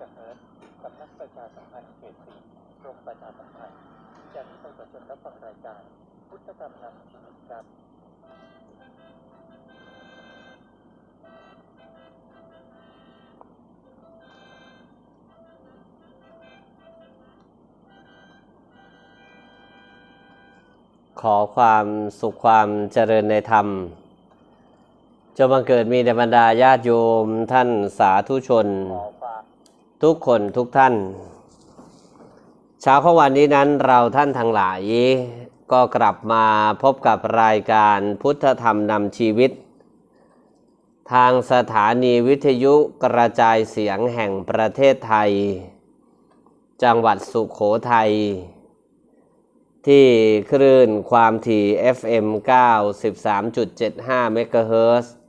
กะเฮิรตซ์สำนักประชาสัมพันธ์เขตสี่กรมประชาสัมพันธ์จากนี้ไปขอเชิญรับฟังรายการ พุทธธรรมนำชีวิตครับขอความสุขความเจริญในธรรมจงบังเกิดมีแด่บรรดาญาติโยมท่านสาธุชนขอ ทุกคนทุกท่าน เช้าของวันนี้นั้นเราท่านทั้งหลาย ก็กลับมาพบกับรายการพุทธธรรมนำชีวิต ทางสถานีวิทยุกระจายเสียงแห่งประเทศไทย จังหวัดสุขโขทัย ที่คลื่นความถี่ FM 93.75 เมกะเฮิรตซ์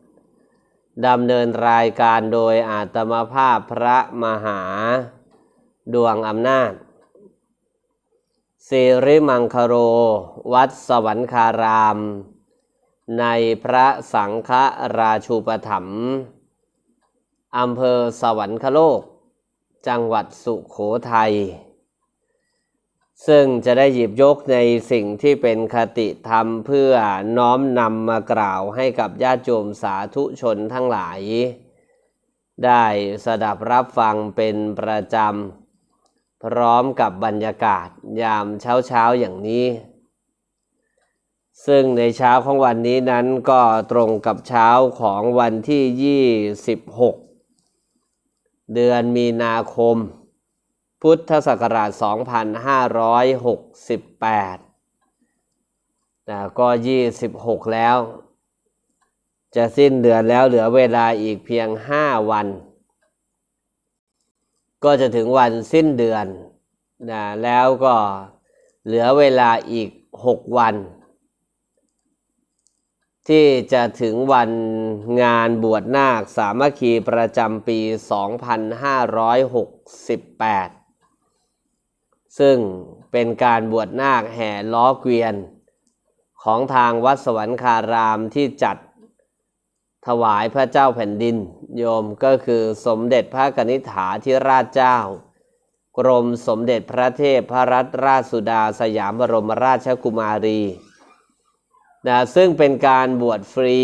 ดำเนินรายการโดยอาตมาภาพพระมหา ดวงอำนาจสิริมังคโร วัดสวรรคาราม ในพระสังฆราชูปถัมภ์อำเภอสวรรคโลก จังหวัดสุขโขทัย ซึ่งจะได้หยิบยกในสิ่งที่เป็นคติธรรมเพื่อน้อมนำมากล่าวให้กับญาติโยมสาธุชนทั้งหลาย ได้สดับรับฟังเป็นประจำ พร้อมกับบรรยากาศยามเช้าเช้าๆอย่างนี้ ซึ่งในเช้าของวันนี้นั้นก็ตรงกับเช้าของวันที่ 26 เดือนมีนาคม พุทธศักราช 2568แต่ก็ 26 แล้ว จะสิ้นเดือนแล้วเหลือเวลาอีกเพียง 5 วัน ก็จะถึงวันสิ้นเดือนนะแล้วก็เหลือเวลาอีก 6 วัน ที่จะถึงวันงานบวชนาคสามัคคีประจำปี 2568 ซึ่งเป็นการบวชนาคแห่ล้อเกวียน ของทางวัดสวรรคารามที่จัดถวายพระเจ้าแผ่นดิน โยมก็คือสมเด็จพระกนิษฐาธิราชเจ้า กรมสมเด็จพระเทพพระรัตนราชสุดาสยามบรมราชกุมารีนะซึ่งเป็นการบวชฟรี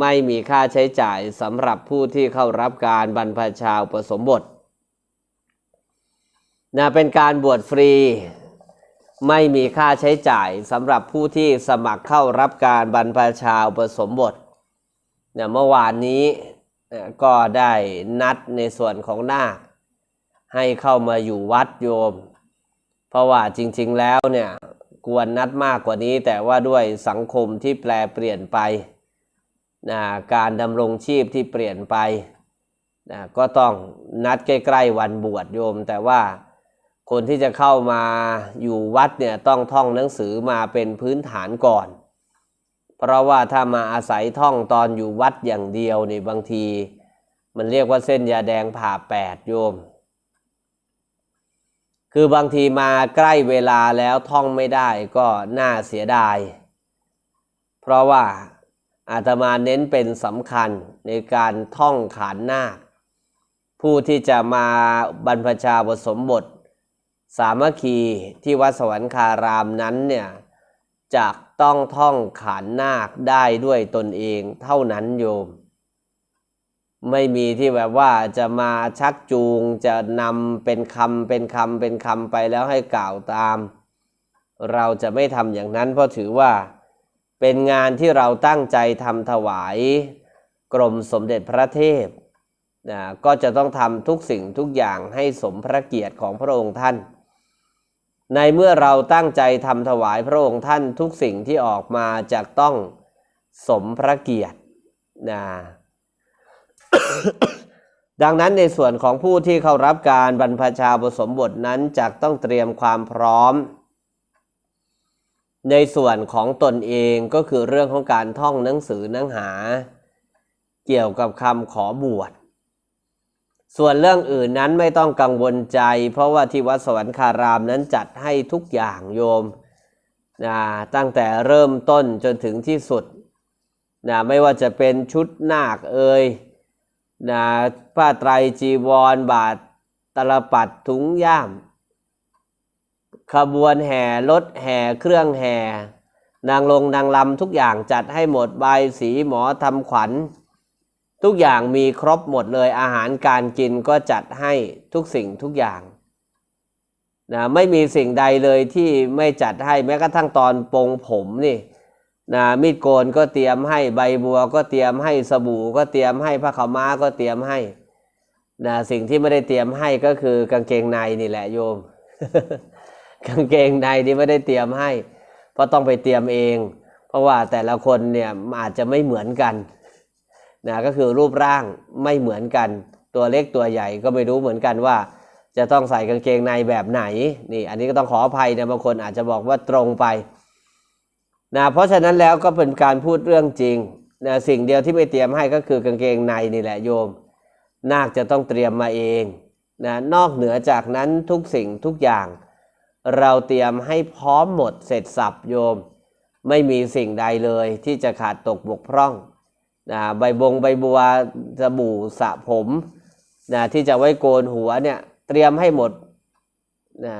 ไม่มีค่าใช้จ่ายสำหรับผู้ที่เข้ารับการบรรพชาอุปสมบท นะเป็นการบวชฟรี ไม่มีค่าใช้จ่ายสำหรับผู้ที่สมัครเข้ารับการบรรพชาอุปสมบทเนี่ยเมื่อวานนี้ก็ได้นัดในส่วนของนาคให้เข้ามาอยู่วัดโยม เพราะว่าจริง ๆแล้วเนี่ยควรนัดมากกว่านี้ แต่ว่าด้วยสังคมที่แปลเปลี่ยนไปนะการดำรงชีพที่เปลี่ยนไปนะก็ต้องนัดใกล้ ๆ วันบวชโยม แต่ว่า คนที่จะเข้ามาอยู่วัดเนี่ยต้องท่องหนังสือมาเป็นพื้นฐานก่อน เพราะว่าถ้ามาอาศัยท่องตอนอยู่วัดอย่างเดียวนี่บางที มันเรียกว่าเส้นยาแดงผ่าแปดโยม คือบางทีมาใกล้เวลาแล้วท่องไม่ได้ก็น่าเสียดาย เพราะว่าอาตมาเน้นเป็นสำคัญในการท่องขานนาคผู้ที่จะมาบรรพชาบสมบท สามัคคีที่วัดสวรรคารามนั้นเนี่ยจะต้องท่องขานนาคได้ด้วยตนเองเท่านั้นโยม ไม่มีที่แบบว่าจะมาชักจูงจะนำเป็นคำเป็นคำเป็นคำไปแล้วให้กล่าวตาม เราจะไม่ทำอย่างนั้นเพราะถือว่าเป็นงานที่เราตั้งใจทำถวายกรมสมเด็จพระเทพนะก็จะต้องทำทุกสิ่งทุกอย่างให้สมพระเกียรติของพระองค์ท่าน ในเมื่อเราตั้งใจทำถวายพระองค์ท่านทุกสิ่งที่ออกมาจะต้องสมพระเกียรตินะดังนั้นในส่วนของผู้ที่เข้ารับการบรรพชาอุปสมบทนั้นจะต้องเตรียมความพร้อม ในส่วนของตนเองก็คือเรื่องของการท่องหนังสือหนังหา เกี่ยวกับคำขอบวช ส่วนเรื่องอื่นนั้นไม่ต้องกังวลใจ เพราะว่าที่วัดสวรรคารามนั้นจัดให้ทุกอย่างโยมนะตั้งแต่เริ่มต้นจนถึงที่สุดนะไม่ว่าจะเป็นชุดนาคเอ่ยนะผ้าไตรจีวร บาทตลปัดถุงย่าม ขบวนแห่รถแห่เครื่องแห่ นางลงนางลำทุกอย่างจัดให้หมดใบสีหมอทำขวัญ ทุกอย่างมีครบหมดเลยอาหารการกินก็จัดให้ทุกสิ่งทุกอย่างนะไม่มีสิ่งใดเลยที่ไม่จัดให้แม้กระทั่งตอนปรงผมนี่นะมีดโกนก็เตรียมให้ใบบัวก็เตรียมให้สบู่ก็เตรียมให้ผ้าขาวม้าก็เตรียมให้นะสิ่งที่ไม่ได้เตรียมให้ก็คือกางเกงในนี่แหละโยม กางเกงในนี่ไม่ได้เตรียมให้ เพราะต้องไปเตรียมเอง เพราะว่าแต่ละคนเนี่ยอาจจะไม่เหมือนกัน นะก็คือรูปร่างไม่เหมือนกัน ตัวเล็กตัวใหญ่ก็ไม่รู้เหมือนกันว่า จะต้องใส่กางเกงในแบบไหนนี่อันนี้ก็ต้องขออภัยนะบางคนอาจจะบอกว่าตรงไปนะเพราะฉะนั้นแล้วก็เป็นการพูดเรื่องจริงนะสิ่งเดียวที่ไม่เตรียมให้ก็คือกางเกงในนี่แหละโยม นาคจะต้องเตรียมมาเองนะนอกเหนือจากนั้นทุกสิ่งทุกอย่าง เราเตรียมให้พร้อมหมดเสร็จสับโยม ไม่มีสิ่งใดเลยที่จะขาดตกบกพร่อง นะใบบงใบบัวสบู่สระผมนะที่จะไว้โกนหัวเนี่ย เตรียมให้หมดนะ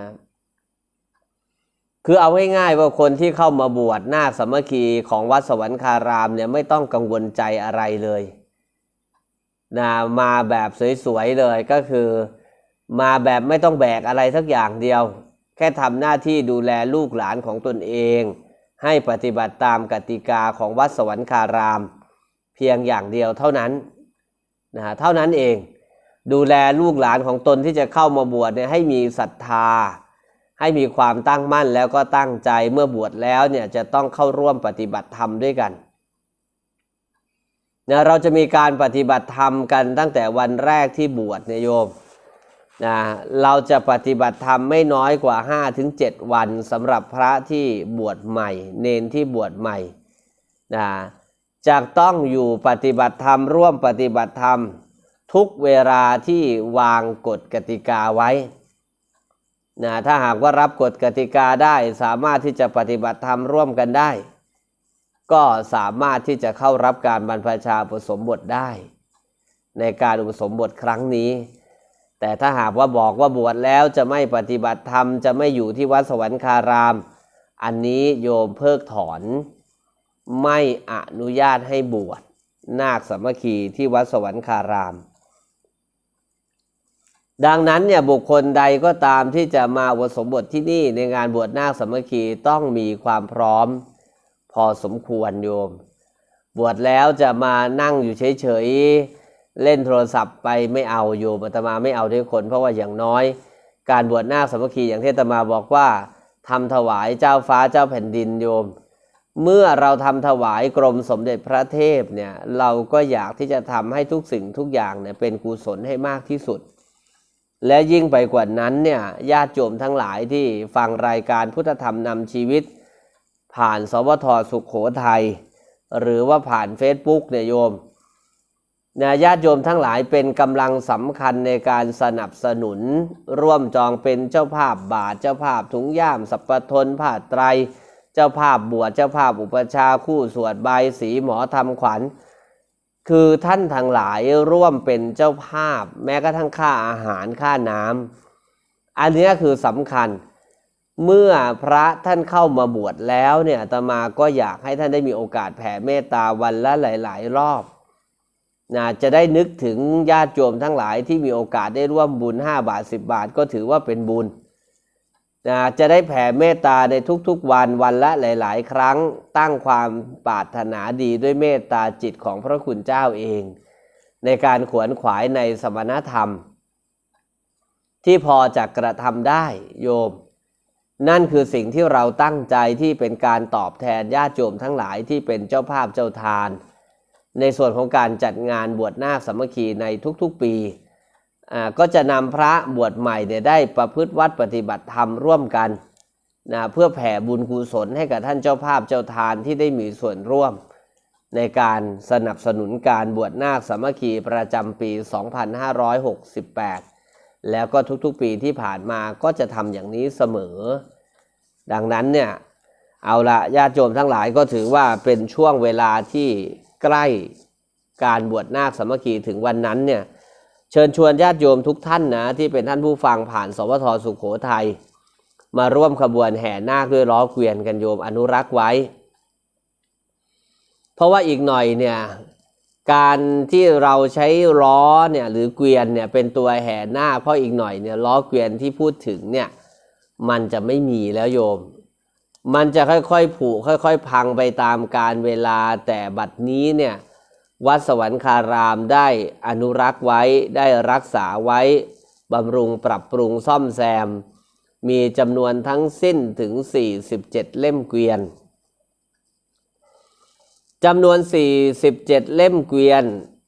คือเอาง่ายๆว่าคนที่เข้ามาบวชหน้าสมัคคีของวัดสวรรคารามเนี่ยไม่ต้องกังวลใจอะไรเลยนะมาแบบสวยๆเลยก็คือ มาแบบไม่ต้องแบกอะไรสักอย่างเดียว แค่ทำหน้าที่ดูแลลูกหลานของตนเอง ให้ปฏิบัติตามกติกาของวัดสวรรคาราม เพียงอย่างเดียวเท่านั้นนะเท่านั้นเอง ดูแลลูกหลานของตนที่จะเข้ามาบวชเนี่ยให้มีศรัทธา ให้มีความตั้งมั่นแล้วก็ตั้งใจเมื่อบวชแล้วเนี่ยจะต้องเข้าร่วมปฏิบัติธรรมด้วยกันนะเราจะมีการปฏิบัติธรรมกันตั้งแต่วันแรกที่บวชเนี่ยโยมนะเราจะปฏิบัติธรรมไม่น้อยกว่า 5-7 วันสำหรับพระที่บวชใหม่ เนนที่บวชใหม่นะ จะต้องอยู่ปฏิบัติธรรม ร่วมปฏิบัติธรรม ทุกเวลาที่วางกฎกติกาไว้นะถ้าหากว่ารับกฎกติกาได้สามารถที่จะปฏิบัติธรรมร่วมกันได้ ก็สามารถที่จะเข้ารับการบรรพชาอุปสมบทได้ ในการอุปสมบทครั้งนี้ แต่ถ้าหากว่าบอกว่าบวชแล้วจะไม่ปฏิบัติธรรมจะไม่อยู่ที่วัดสวรรคาราม อันนี้โยมเพิกถอน ไม่อนุญาตให้บวชนาคสามัคคีที่วัดสวรรคาราม ดังนั้นเนี่ยบุคคลใดก็ตามที่จะมาอุปสมบทที่นี่ในงานบวชนาคสามัคคีต้องมีความพร้อมพอสมควรโยม บวชแล้วจะมานั่งอยู่เฉยๆเล่นโทรศัพท์ไปไม่เอาโยมอาตมาไม่เอาด้วยคน เพราะว่าอย่างน้อย การบวชนาคสามัคคีอย่างที่อาตมาบอกว่าทำถวายเจ้าฟ้าเจ้าแผ่นดินโยม เมื่อเราทำถวายกรมสมเด็จพระเทพเนี่ยเราก็อยากที่จะทำให้ทุกสิ่งทุกอย่างเนี่ยเป็นกุศลให้มากที่สุด และยิ่งไปกว่านั้นเนี่ยญาติโยมทั้งหลายที่ฟังรายการพุทธธรรมนำชีวิต ผ่านสวทสุขโขทัยหรือว่าผ่าน Facebook เนี่ยโยมนะญาติโยมทั้งหลายเป็นกำลังสำคัญในการสนับสนุน ร่วมจองเป็นเจ้าภาพบาทเจ้าภาพถุงย่ามสัพปทนผ้าไตร เจ้าภาพบวชเจ้าภาพอุปชาคู่สวดใบสีหมอทำขวัญ คือท่านทั้งหลายร่วมเป็นเจ้าภาพ แม้กระทั่งค่าอาหารค่าน้ำอันนี้คือสำคัญเมื่อพระท่านเข้ามาบวชแล้วเนี่ยตมาก็อยากให้ท่านได้มีโอกาสแผ่เมตตาวันละหลาย ๆ รอบนะจะได้นึกถึงญาติโยมทั้งหลายที่มีโอกาสได้ร่วมบุญ 5 บาท 10 บาทก็ถือว่าเป็นบุญ นะจะได้แผ่เมตตาในทุกๆวันวันละหลาย ๆ ครั้งตั้งความปรารถนาดีด้วยเมตตาจิตของพระคุณเจ้าเอง ในการขวนขวายในสมณธรรม ที่พอจะกระทำได้โยม นั่นคือสิ่งที่เราตั้งใจที่เป็นการตอบแทนญาติโยมทั้งหลายที่เป็นเจ้าภาพเจ้าทาน ในส่วนของการจัดงานบวชนาคสามัคคีในทุกๆปี ก็จะนำพระบวชใหม่เนี่ยได้ประพฤติวัดปฏิบัติธรรมร่วมกันนะเพื่อแผ่บุญกุศลให้กับท่านเจ้าภาพเจ้าทานที่ได้มีส่วนร่วม ในการสนับสนุนการบวชนาคสามัคคีประจำปี 2568 แล้วก็ทุกๆปีที่ผ่านมาก็จะทำอย่างนี้เสมอ ดังนั้นเนี่ยเอาละญาติโยมทั้งหลายก็ถือว่าเป็นช่วงเวลาที่ใกล้การบวชนาคสามัคคีถึงวันนั้นเนี่ย เชิญชวนญาติโยมทุกท่านนะที่เป็นท่านผู้ฟังผ่านสวทสุขโขทัยมาร่วมขบวนแห่นาคด้วยล้อเกวียนกันโยมอนุรักษ์ไว้ เพราะว่าอีกหน่อยเนี่ยการที่เราใช้ล้อเนี่ยหรือเกวียนเนี่ยเป็นตัวแห่นาคเพราะอีกหน่อยเนี่ยล้อเกวียนที่พูดถึงเนี่ยมันจะไม่มีแล้วโยม มันจะค่อยๆผุค่อย ๆ พังไปตามการเวลาแต่บัดนี้เนี่ย วัดสวรรคารามได้อนุรักษ์ไว้ได้รักษาไว้บำรุงปรับปรุงซ่อมแซม มีจำนวนทั้งสิ้นถึง 47 เล่มเกวียนจำนวน 47 เล่มเกวียน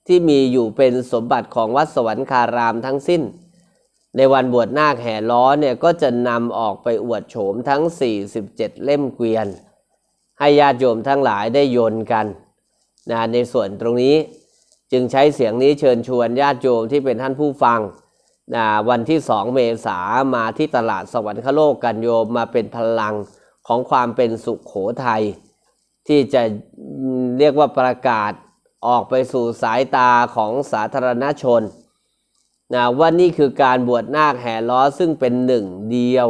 ที่มีอยู่เป็นสมบัติของวัดสวรรคารามทั้งสิ้น ในวันบวชนาคแห่ล้อเนี่ยก็จะนำออกไปอวดโฉมทั้ง 47 เล่มเกวียน ให้ญาติโยมทั้งหลายได้โยนกัน นะในส่วนตรงนี้จึงใช้เสียงนี้เชิญชวนญาติโยมที่เป็นท่านผู้ฟังนะวันที่2เมษามาที่ตลาดสวรรคโลกกันโยมมาเป็นพลังของความเป็นสุขโขทัยที่จะเรียกว่าประกาศออกไปสู่สายตาของสาธารณชนนะว่านี่คือการบวชนาคแห่ล้อซึ่งเป็นหนึ่งเดียว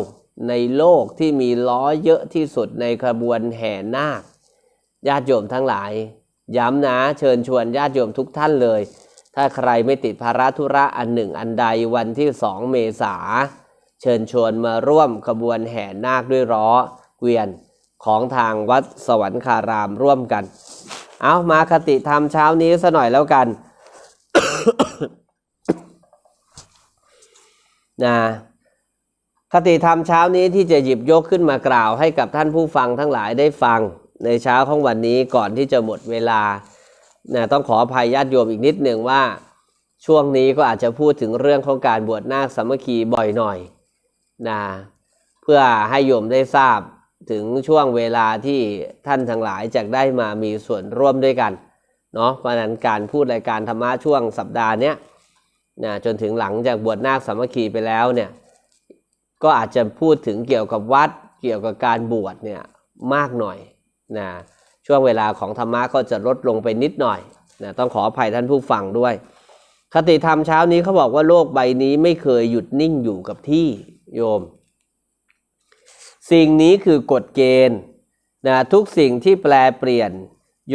ในโลกที่มีล้อเยอะที่สุดในขบวนแห่นาคญาติโยมทั้งหลาย ย้ำนะเชิญชวนญาติโยมทุกท่านเลย ถ้าใครไม่ติดภาระธุระอันหนึ่งอันใดวันที่สองเมษา เชิญชวนมาร่วมขบวนแห่นาคด้วยล้อเกวียนของทางวัดสวรรคารามร่วมกัน เอามาคติธรรมเช้านี้ซะหน่อยแล้วกันนะคติธรรมเช้านี้ที่จะหยิบยกขึ้นมากล่าวให้กับท่านผู้ฟังทั้งหลายได้ฟัง ในเช้าของวันนี้ก่อนที่จะหมดเวลานะต้องขออภัยญาติโยมอีกนิดหนึ่งว่า ช่วงนี้ก็อาจจะพูดถึงเรื่องของการบวชนาคสามัคคีบ่อยหน่อยนะเพื่อให้โยมได้ทราบถึงช่วงเวลาที่ท่านทั้งหลายจะได้มามีส่วนร่วมด้วยกันเนาะเพราะนั้นการพูดรายการธรรมะช่วงสัปดาห์เนี้ยนะจนถึงหลังจากบวชนาคสามัคคีไปแล้วเนี่ยก็อาจจะพูดถึงเกี่ยวกับวัดเกี่ยวกับการบวชเนี่ยมากหน่อย นะช่วงเวลาของธรรมะก็จะลดลงไปนิดหน่อยนะต้องขออภัยท่านผู้ฟังด้วย คติธรรมเช้านี้เขาบอกว่าโลกใบนี้ไม่เคยหยุดนิ่งอยู่กับที่โยม สิ่งนี้คือกฎเกณฑ์นะทุกสิ่งที่แปลเปลี่ยน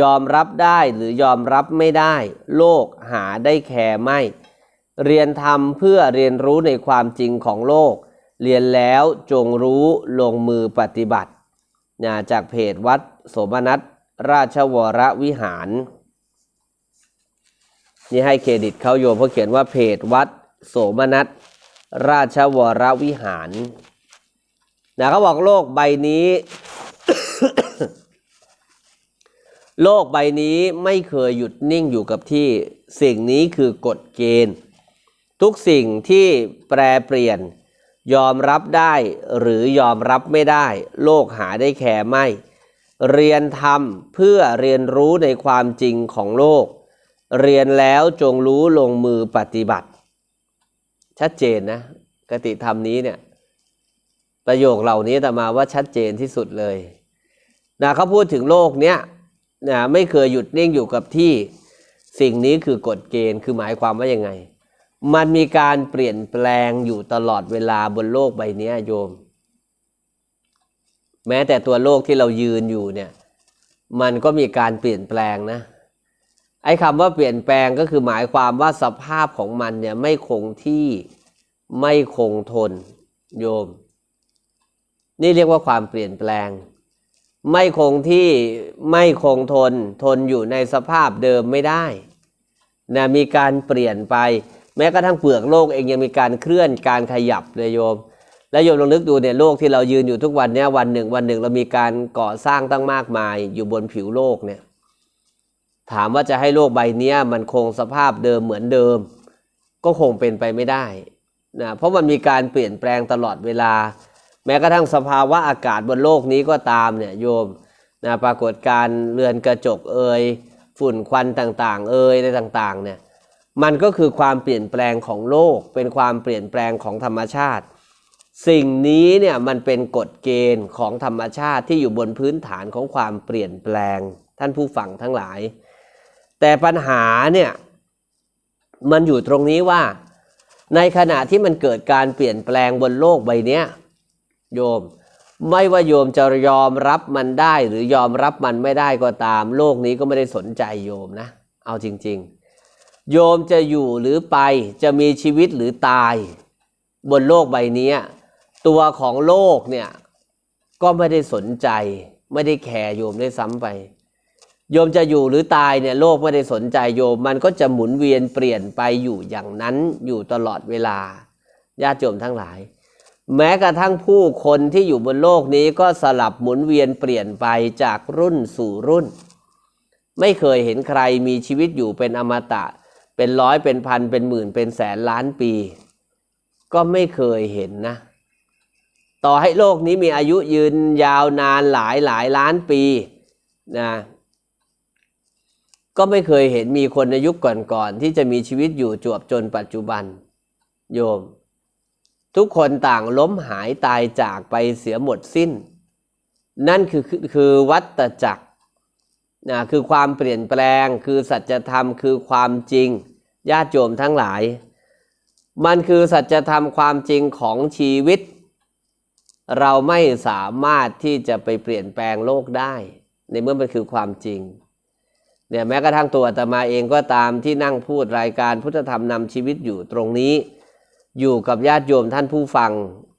ยอมรับได้หรือยอมรับไม่ได้ โลกหาได้แคร์ไม่ เรียนทำเพื่อเรียนรู้ในความจริงของโลก เรียนแล้วจงรู้ลงมือปฏิบัติ นะจากเพจวัดโสมนัสราชวรวิหาร นี่ให้เครดิตเขาโยมเพราะเขียนว่าเพจวัดโสมนัสราชวรวิหารนะเขาบอกโลกใบนี้ โลกใบนี้ไม่เคยหยุดนิ่งอยู่กับที่ สิ่งนี้คือกฎเกณฑ์ ทุกสิ่งที่แปรเปลี่ยน ยอมรับได้หรือยอมรับไม่ได้ โลกหาได้แคร์ไม่ เรียนทำเพื่อเรียนรู้ในความจริงของโลก เรียนแล้วจงรู้ลงมือปฏิบัติ ชัดเจนนะกติธรรมนี้เนี่ยประโยคเหล่านี้แต่มาว่าชัดเจนที่สุดเลยนะเขาพูดถึงโลกเนี้ยนะไม่เคยหยุดนิ่งอยู่กับที่ สิ่งนี้คือกฎเกณฑ์คือหมายความว่ายังไง มันมีการเปลี่ยนแปลงอยู่ตลอดเวลาบนโลกใบนี้โยม แม้แต่ตัวโลกที่เรายืนอยู่เนี่ย มันก็มีการเปลี่ยนแปลงนะ ไอ้คำว่าเปลี่ยนแปลงก็คือหมายความว่าสภาพของมันเนี่ยไม่คงที่ไม่คงทนโยม นี่เรียกว่าความเปลี่ยนแปลง ไม่คงที่ไม่คงทน ทนอยู่ในสภาพเดิมไม่ได้นะมีการเปลี่ยนไป แม้กระทั่งเปลือกโลกเองยังมีการเคลื่อนการขยับเลยโยม แล้วโยมลองนึกดูเนี่ยโลกที่เรายืนอยู่ทุกวันเนี้ยวันหนึ่งวันหนึ่งเรามีการก่อสร้างตั้งมากมายอยู่บนผิวโลกเนี่ยถามว่าจะให้โลกใบเนี้ยมันคงสภาพเดิมเหมือนเดิม ก็คงเป็นไปไม่ได้นะเพราะมันมีการเปลี่ยนแปลงตลอดเวลา แม้กระทั่งสภาวะอากาศบนโลกนี้ก็ตามเนี่ยโยมนะปรากฏการเรือนกระจกเอ่ยฝุ่นควันต่างๆ เอ่ยอะไรต่างๆเนี่ย มันก็คือความเปลี่ยนแปลงของโลก เป็นความเปลี่ยนแปลงของธรรมชาติ สิ่งนี้เนี่ยมันเป็นกฎเกณฑ์ของธรรมชาติที่อยู่บนพื้นฐานของความเปลี่ยนแปลง ท่านผู้ฟังทั้งหลาย แต่ปัญหาเนี่ยมันอยู่ตรงนี้ว่า ในขณะที่มันเกิดการเปลี่ยนแปลงบนโลกใบนี้โยม ไม่ว่าโยมจะยอมรับมันได้หรือยอมรับมันไม่ได้ก็ตาม โลกนี้ก็ไม่ได้สนใจโยมนะ เอาจริง ๆ โยมจะอยู่หรือไปจะมีชีวิตหรือตาย บนโลกใบนี้ตัวของโลกเนี่ยก็ไม่ได้สนใจ ไม่ได้แคร์โยมได้ซ้ำไป โยมจะอยู่หรือตายเนี่ยโลกไม่ได้สนใจโยม มันก็จะหมุนเวียนเปลี่ยนไปอยู่อย่างนั้นอยู่ตลอดเวลาญาติโยมทั้งหลาย แม้กระทั่งผู้คนที่อยู่บนโลกนี้ก็สลับหมุนเวียนเปลี่ยนไปจากรุ่นสู่รุ่น ไม่เคยเห็นใครมีชีวิตอยู่เป็นอมตะ เป็นร้อยเป็นพันเป็นหมื่นเป็นแสนล้านปี ก็ไม่เคยเห็นนะ ต่อให้โลกนี้มีอายุยืนยาวนานหลายหลายล้านปีนะก็ไม่เคยเห็นมีคนในยุคก่อนๆที่จะมีชีวิตอยู่จวบจนปัจจุบัน โยม ทุกคนต่างล้มหายตายจากไปเสียหมดสิ้น นั่นคือคือคือวัตจักร นะคือความเปลี่ยนแปลง คือสัจธรรมคือความจริงญาติโยมทั้งหลาย มันคือสัจธรรมความจริงของชีวิต เราไม่สามารถที่จะไปเปลี่ยนแปลงโลกได้ ในเมื่อมันคือความจริงเนี่ยแม้กระทั่งตัวอาตมาเองก็ตามที่นั่งพูดรายการพุทธธรรมนำชีวิตอยู่ตรงนี้ อยู่กับญาติโยมท่านผู้ฟัง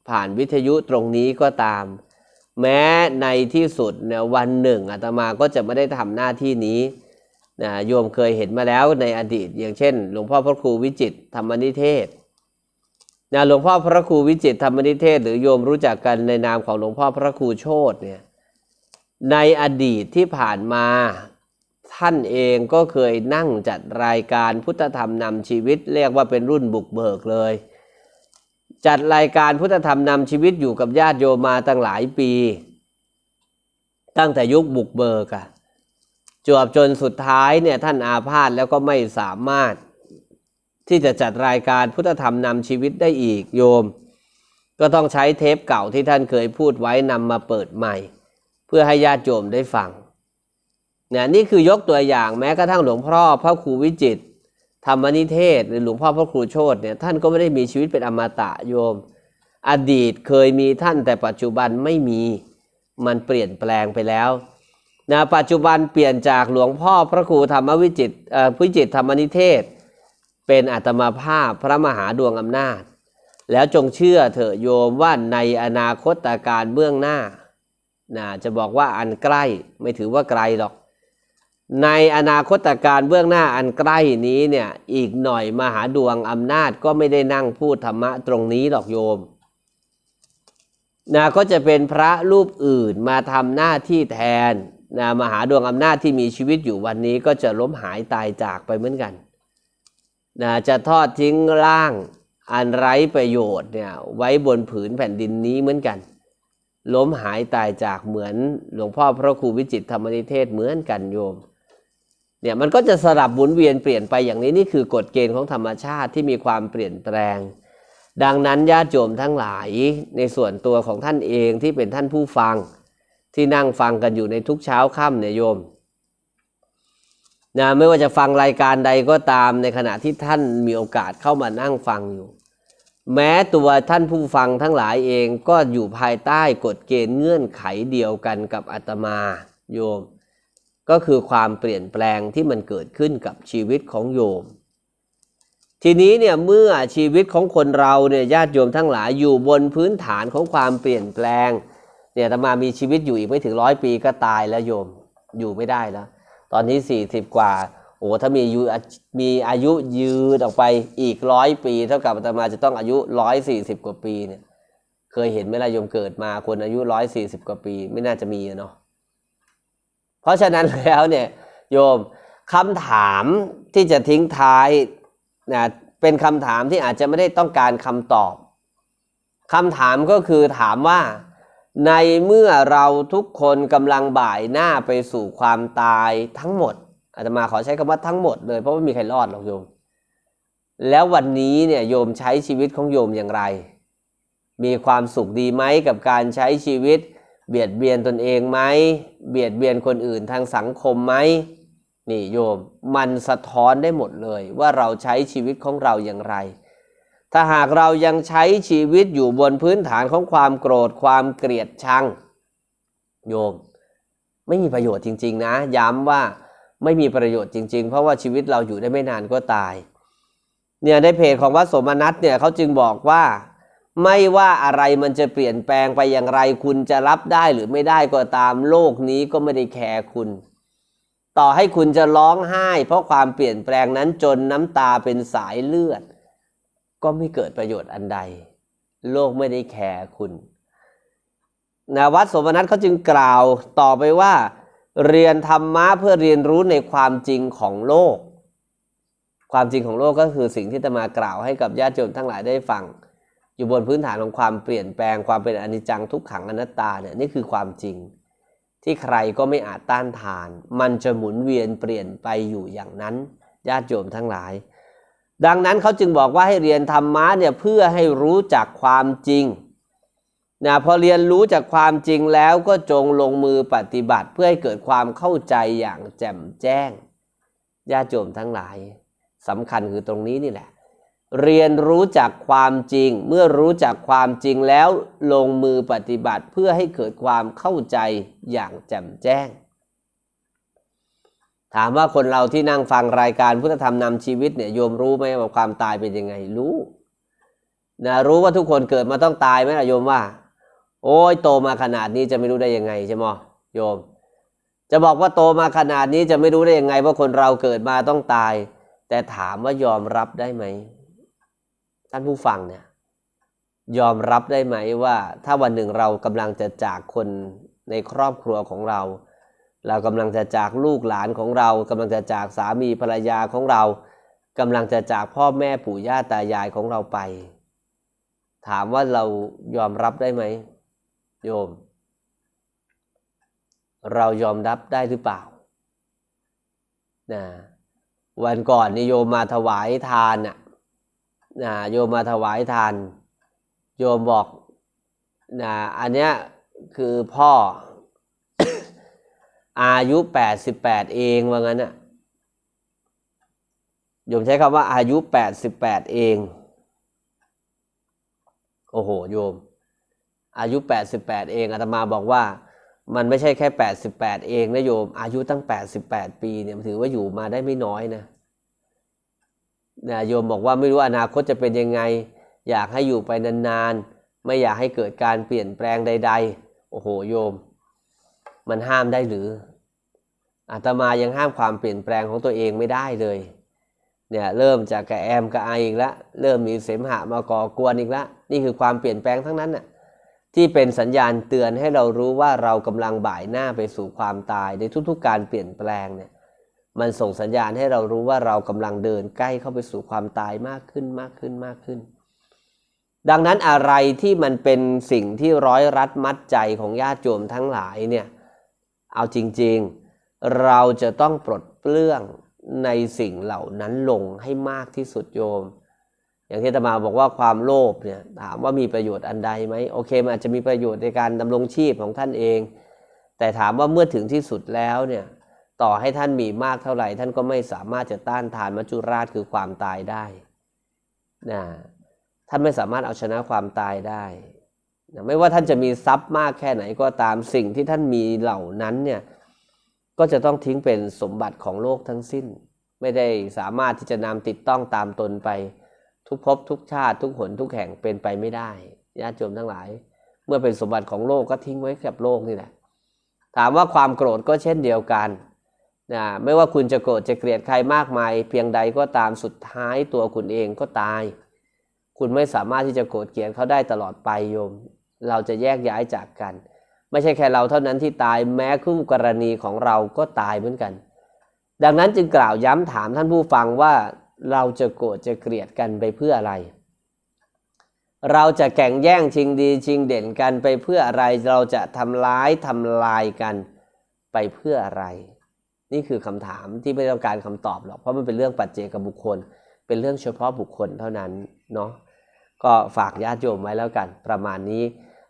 ผ่านวิทยุตรงนี้ก็ตาม แม้ในที่สุดวันหนึ่งอาตมาก็จะไม่ได้ทำหน้าที่นี้นะโยมเคยเห็นมาแล้วในอดีต อย่างเช่น หลวงพ่อพระครูวิจิตธรรมนิเทศนะหลวงพ่อพระครูวิจิตธรรมนิเทศ หรือโยมรู้จักกันในนามของหลวงพ่อพระครูโชตเนี่ยในอดีตที่ผ่านมาท่านเองก็เคยนั่งจัดรายการพุทธธรรมนำชีวิต เรียกว่าเป็นรุ่นบุกเบิกเลย จัดรายการพุทธธรรมนำชีวิตอยู่กับญาติโยมมาตั้งหลายปี ตั้งแต่ยุคบุกเบิกอะจวบจนสุดท้ายเนี่ยท่านอาพาธแล้วก็ไม่สามารถ ที่จะจัดรายการพุทธธรรมนำชีวิตได้อีกโยม ก็ต้องใช้เทปเก่าที่ท่านเคยพูดไว้นำมาเปิดใหม่ เพื่อให้ญาติโยมได้ฟังเนี่ยนี่คือยกตัวอย่างแม้กระทั่งหลวงพ่อพระครูวิจิตร ธรรมนิเทศ หรือหลวงพ่อพระครูโชตเนี่ยท่านก็ไม่ได้มีชีวิตเป็นอมตะโยม อดีตเคยมีท่านแต่ปัจจุบันไม่มีมันเปลี่ยนแปลงไปแล้วนะปัจจุบันเปลี่ยนจากหลวงพ่อพระครูธรรมวิจิตรเอ่อวิจิตธรรมนิเทศ เป็นอัตมาภาพพระมหาดวงอำนาจ แล้วจงเชื่อเถอะโยมว่าในอนาคตการเบื้องหน้านะจะบอกว่าอันใกล้ไม่ถือว่าไกลหรอก ในอนาคตการเบื้องหน้าอันใกล้นี้เนี่ยอีกหน่อยมหาดวงอำนาจก็ไม่ได้นั่งพูดธรรมะตรงนี้หรอกโยมนะก็จะเป็นพระรูปอื่นมาทำหน้าที่แทนนะมหาดวงอำนาจที่มีชีวิตอยู่วันนี้ก็จะล้มหายตายจากไปเหมือนกันนะจะทอดทิ้งร่างอันไร้ประโยชน์เนี่ยไว้บนผืนแผ่นดินนี้เหมือนกัน ล้มหายตายจากเหมือนหลวงพ่อพระครูวิจิตธรรมนิเทศเหมือนกันโยม เนี่ยมันก็จะสลับหมุนเวียนเปลี่ยนไปอย่างนี้นี่คือกฎเกณฑ์ของธรรมชาติที่มีความเปลี่ยนแปลง ดังนั้นญาติโยมทั้งหลายในส่วนตัวของท่านเองที่เป็นท่านผู้ฟัง ที่นั่งฟังกันอยู่ในทุกเช้าค่ำเนี่ยโยมนะไม่ว่าจะฟังรายการใดก็ตามในขณะที่ท่านมีโอกาสเข้ามานั่งฟังอยู่ แม้ตัวท่านผู้ฟังทั้งหลายเองก็อยู่ภายใต้กฎเกณฑ์เงื่อนไขเดียวกันกับอาตมาโยม ก็คือความเปลี่ยนแปลงที่มันเกิดขึ้นกับชีวิตของโยม ทีนี้เนี่ยเมื่อชีวิตของคนเราเนี่ยญาติโยมทั้งหลายอยู่บนพื้นฐานของความเปลี่ยนแปลงเนี่ยตมามีชีวิตอยู่อีกไม่ถึงร้อยปีก็ตายแล้วโยมอยู่ไม่ได้แล้ว ตอนนี้สี่สิบกว่าโอ้ถ้ามีอายุมีอายุยืนออกไปอีกร้อยปี เท่ากับอาตมาจะต้องอายุร้อยสี่สิบกว่าปีเนี่ย เคยเห็นไหมล่ะโยมเกิดมาคนอายุร้อยสี่สิบกว่าปี ไม่น่าจะมีเนาะ เพราะฉะนั้นแล้วเนี่ยโยมคำถามที่จะทิ้งท้ายนะเป็นคำถามที่อาจจะไม่ได้ต้องการคำตอบคำถามก็คือถามว่า ในเมื่อเราทุกคนกำลังบ่ายหน้าไปสู่ความตายทั้งหมดอาตมาขอใช้คำว่าทั้งหมดเลยเพราะไม่มีใครรอดหรอกโยม แล้ววันนี้เนี่ยโยมใช้ชีวิตของโยมอย่างไร มีความสุขดีไหมกับการใช้ชีวิต เบียดเบียนตนเองไหมเบียดเบียนคนอื่นทางสังคมไหมนี่โยมมันสะท้อนได้หมดเลยว่าเราใช้ชีวิตของเราอย่างไร ถ้าหากเรายังใช้ชีวิตอยู่บนพื้นฐานของความโกรธความเกลียดชัง โยม ไม่มีประโยชน์จริง ๆ นะ ย้ำว่าไม่มีประโยชน์จริง ๆ เพราะว่าชีวิตเราอยู่ได้ไม่นานก็ตาย เนี่ยในเพจของวัดสมนัตเนี่ยเขาจึงบอกว่า ไม่ว่าอะไรมันจะเปลี่ยนแปลงไปอย่างไร คุณจะรับได้หรือไม่ได้ก็ตามโลกนี้ก็ไม่ได้แคร์คุณ ต่อให้คุณจะร้องไห้ เพราะความเปลี่ยนแปลงนั้นจนน้ำตาเป็นสายเลือด ก็ไม่เกิดประโยชน์อันใด โลกไม่ได้แคร์คุณนวัดสมนัตเขาจึงกล่าวต่อไปว่า เรียนธรรมะเพื่อเรียนรู้ในความจริงของโลก ความจริงของโลกก็คือสิ่งที่จะมากล่าวให้กับญาติโยมทั้งหลายได้ฟัง อยู่บนพื้นฐานของความเปลี่ยนแปลงความเป็นอนิจจังทุกขังอนัตตาเนี่ยนี่คือความจริง ที่ใครก็ไม่อาจต้านทาน มันจะหมุนเวียนเปลี่ยนไปอยู่อย่างนั้นญาติโยมทั้งหลาย ดังนั้นเขาจึงบอกว่าให้เรียนธรรมะเนี่ยเพื่อให้รู้จักความจริงนะพอเรียนรู้จากความจริงแล้วก็จงลงมือปฏิบัติเพื่อให้เกิดความเข้าใจอย่างแจ่มแจ้งญาติโยมทั้งหลายสำคัญคือตรงนี้นี่แหละ เรียนรู้จักความจริง เมื่อรู้จักความจริงแล้วลงมือปฏิบัติเพื่อให้เกิดความเข้าใจอย่างแจ่มแจ้ง ถามว่าคนเราที่นั่งฟังรายการพุทธธรรมนำชีวิตเนี่ยโยมรู้ไหมว่าความตายเป็นยังไงรู้นะรู้ว่าทุกคนเกิดมาต้องตายไหมล่ะโยมว่า โอ้ยโตมาขนาดนี้จะไม่รู้ได้ยังไงใช่ไหมโยม จะบอกว่าโตมาขนาดนี้จะไม่รู้ได้ยังไงว่าคนเราเกิดมาต้องตาย แต่ถามว่ายอมรับได้ไหม ท่านผู้ฟังเนี่ยยอมรับได้ไหมว่า ถ้าวันหนึ่งเรากำลังจะจากคนในครอบครัวของเรา เรากำลังจะจากลูกหลานของเรากำลังจะจากสามีภรรยาของเรากำลังจะจากพ่อแม่ปู่ย่าตายายของเราไป ถามว่าเรายอมรับได้ไหมโยม เรายอมรับได้หรือเปล่านะวันก่อนนี่โยมมาถวายทานน่ะ นะโยมมาถวายทาน โยมบอกนะอันเนี้ยคือพ่อ อายุแปดสิบแปดเองว่างั้นนะโยมใช้คำว่าอายุแปดสิบแปดเอง โอ้โห โยม อายุ88เองอาตมาบอกว่า มันไม่ใช่แค่88เองนะโยม อายุตั้ง88ปีเนี่ยถือว่าอยู่มาได้ไม่น้อยนะ นะโยมบอกว่าไม่รู้อนาคตจะเป็นยังไง อยากให้อยู่ไปนานๆ ไม่อยากให้เกิดการเปลี่ยนแปลงใด ๆ โอ้โหโยม มันห้ามได้หรืออาตมายังห้ามความเปลี่ยนแปลงของตัวเองไม่ได้เลยเนี่ยเริ่มจากกระแอมกระไออีกแล้วเริ่มมีเสมหะมาก่อกวนอีกแล้วนี่คือความเปลี่ยนแปลงทั้งนั้นน่ะที่เป็นสัญญาณเตือนให้เรารู้ว่าเรากำลังบ่ายหน้าไปสู่ความตายในทุกๆ การเปลี่ยนแปลงเนี่ย มันส่งสัญญาณให้เรารู้ว่าเรากำลังเดินใกล้เข้าไปสู่ความตายมากขึ้นมากขึ้นมากขึ้น ดังนั้นอะไรที่มันเป็นสิ่งที่ร้อยรัดมัดใจของญาติโยมทั้งหลายเนี่ยเอาจริงๆ เราจะต้องปลดเปลื้องในสิ่งเหล่านั้นลงให้มากที่สุดโยม อย่างที่ตมาบอกว่าความโลภเนี่ยถามว่ามีประโยชน์อันใดไหมโอเคมันอาจจะมีประโยชน์ในการดำรงชีพของท่านเอง แต่ถามว่าเมื่อถึงที่สุดแล้วเนี่ย ต่อให้ท่านมีมากเท่าไหร่ ท่านก็ไม่สามารถจะต้านทานมัจจุราชคือความตายได้นะท่านไม่สามารถเอาชนะความตายได้นะไม่ว่าท่านจะมีทรัพย์มากแค่ไหนก็ตามสิ่งที่ท่านมีเหล่านั้นเนี่ยก็จะต้องทิ้งเป็นสมบัติของโลกทั้งสิ้น ไม่ได้สามารถที่จะนำติดต้องตามตนไป ทุกภพทุกชาติทุกหนทุกแห่งเป็นไปไม่ได้ญาติโยมทั้งหลาย เมื่อเป็นสมบัติของโลกก็ทิ้งไว้กับโลกนี่แหละถามว่าความโกรธก็เช่นเดียวกัน นะไม่ว่าคุณจะโกรธจะเกลียดใครมากมาย เพียงใดก็ตามสุดท้ายตัวคุณเองก็ตาย คุณไม่สามารถที่จะโกรธเกลียดเขาได้ตลอดไปโยม เราจะแยกย้ายจากกัน ไม่ใช่แค่เราเท่านั้นที่ตายแม้คู่กรณีของเราก็ตายเหมือนกัน ดังนั้นจึงกล่าวย้ำถามท่านผู้ฟังว่าเราจะโกรธจะเกลียดกันไปเพื่ออะไร เราจะแข่งแย่งชิงดีชิงเด่นกันไปเพื่ออะไร เราจะทำร้ายทำลายกันไปเพื่ออะไร นี่คือคำถามที่ไม่ต้องการคำตอบหรอกเพราะมันเป็นเรื่องปัจเจกบุคคล เป็นเรื่องเฉพาะบุคคลเท่านั้นเนาะก็ฝากญาติโยมไว้แล้วกัน ประมาณนี้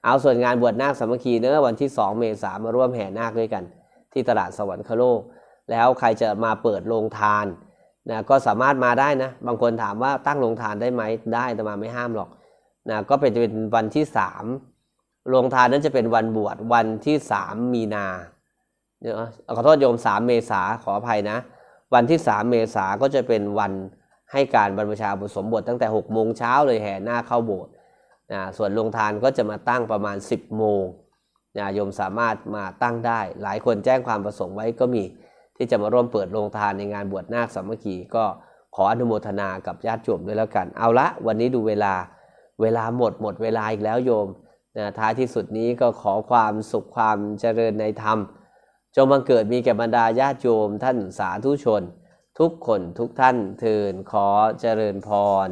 เอาส่วนงานบวชนาคสามัคคีเนื้อวันที่ 2 เมษายนมาร่วมแห่นาคด้วยกัน ที่ตลาดสวรรคโลก แล้วใครจะมาเปิดโรงทานนะก็สามารถมาได้นะ บางคนถามว่าตั้งโรงทานได้ไหมได้แต่มาไม่ห้ามหรอกนะก็เป็นเป็นวันที่สามโรงทานนั้นจะเป็นวันบวชวันที่สามมีนา เดี๋ยวขอโทษโยมสามเมษาขออภัยนะ วันที่สามเมษาก็จะเป็นวันให้การบรรพชาอุสมบทตั้งแต่หกโมงเช้าเลยแห่หน้าเข้าโบสถ์นะส่วนโรงทานก็จะมาตั้งประมาณ 10โมงนะโยมสามารถมาตั้งได้ หลายคนแจ้งความประสงค์ไว้ก็มีที่จะมาร่วมเปิดโรงทานในงานบวชนาคสามัคคีก็ขออนุโมทนากับญาติโยมด้วยแล้วกัน เอาละวันนี้ดูเวลาเวลาหมดหมดเวลาอีกแล้วโยมนะท้ายที่สุดนี้ก็ขอความสุขความเจริญในธรรม จงบังเกิดมีแก่บรรดาญาติโยมท่านสาธุชน ทุกคนทุกท่านเทินขอเจริญพร